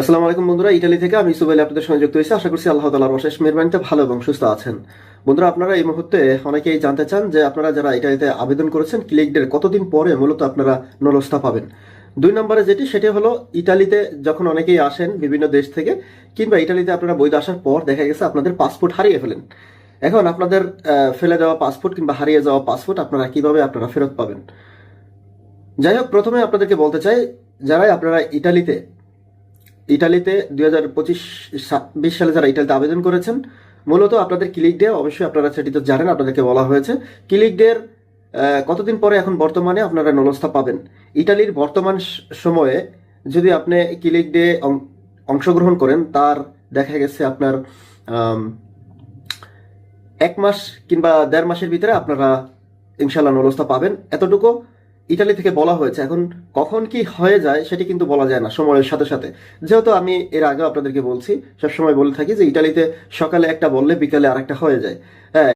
আসসালামু আলাইকুম বন্ধুরা, ইটালি থেকে আমি সুবাইল আপনাদের সঙ্গে যুক্ত হয়েছি। আশা করছি আল্লাহ তালার অশেষ মেহরবানিতে ভালো এবং সুস্থ আছেন। বন্ধুরা, আপনারা এই মুহূর্তে অনেকেই জানতে চান যে আপনারা যারা ইটালিতে আবেদন করেছেন ক্লিকদের কতদিন পরে মূলত আপনারা নলস্তা পাবেন? দুই নম্বরে যেটি, সেটি হলো ইটালিতে যখন অনেকেই আসেন বিভিন্ন দেশ থেকে, কিংবা ইটালিতে আপনারা বৈধ আসার পর দেখা গেছে আপনাদের পাসপোর্ট হারিয়ে ফেলেন। এখন আপনাদের ফেলে দেওয়া পাসপোর্ট কিংবা হারিয়ে যাওয়া পাসপোর্ট আপনারা কীভাবে আপনারা ফেরত পাবেন? যাই হোক, প্রথমে আপনাদেরকে বলতে চাই, যারাই আপনারা ইটালিতে ইটালিতে দুই হাজার পঁচিশ বিশ সালে যারা ইটালিতে আবেদন করেছেন, মূলত আপনাদের ক্লিক ডে, অবশ্যই আপনারা সেটি তো জানেন, আপনাদেরকে বলা হয়েছে। ক্লিক ডের কতদিন পরে এখন বর্তমানে আপনারা নলস্থা পাবেন? ইটালির বর্তমান সময়ে যদি আপনি ক্লিক ডে অংশগ্রহণ করেন, তার দেখা গেছে আপনার এক মাস কিংবা দেড় মাসের ভিতরে আপনারা ইনশাল্লাহ নলস্থা পাবেন। এতটুকু। ইটালি থেকে বলা হয়েছে। এখন কখন কি হয়ে যায় সেটি কিন্তু বলা যায় না সময়ের সাথে সাথে। যেহেতু আমি এর আগে আপনাদেরকে বলছি, সবসময় বলে থাকি যে ইটালিতে সকালে একটা বললে বিকালে আরেকটা হয়ে যায়। হ্যাঁ